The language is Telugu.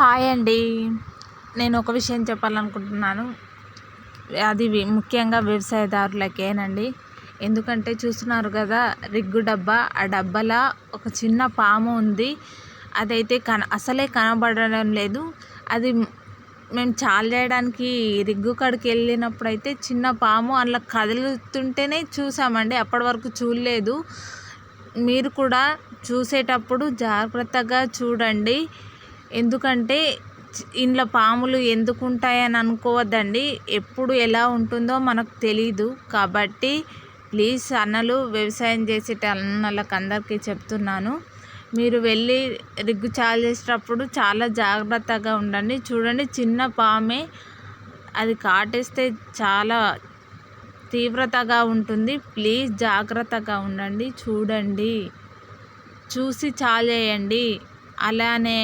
హాయ్ అండి. నేను ఒక విషయం చెప్పాలనుకుంటున్నాను. అది ముఖ్యంగా వ్యవసాయదారులకేనండి. ఎందుకంటే చూస్తున్నారు కదా రిగ్గు డబ్బా ఆ డబ్బాలో ఒక చిన్న పాము ఉంది. అదైతే కన అసలే కనబడడం లేదు. అది మేము చాలు చేయడానికి రిగ్గు కాడికి వెళ్ళినప్పుడు అయితే చిన్న పాము అందులో కదులుతుంటేనే చూసామండి. అప్పటి వరకు చూడలేదు. మీరు కూడా చూసేటప్పుడు జాగ్రత్తగా చూడండి. ఎందుకంటే ఇంట్లో పాములు ఎందుకు ఉంటాయని అనుకోవద్దండి. ఎప్పుడు ఎలా ఉంటుందో మనకు తెలీదు. కాబట్టి ప్లీజ్ అన్నలు వ్యవసాయం చేసే అన్నలకు అందరికీ చెప్తున్నాను. మీరు వెళ్ళి రిగ్గు చాలు చేసేటప్పుడు చాలా జాగ్రత్తగా ఉండండి. చూడండి చిన్న పామే అది కాటేస్తే చాలా తీవ్రతగా ఉంటుంది. ప్లీజ్ జాగ్రత్తగా ఉండండి. చూడండి. చూసి చాలేయండి అలానే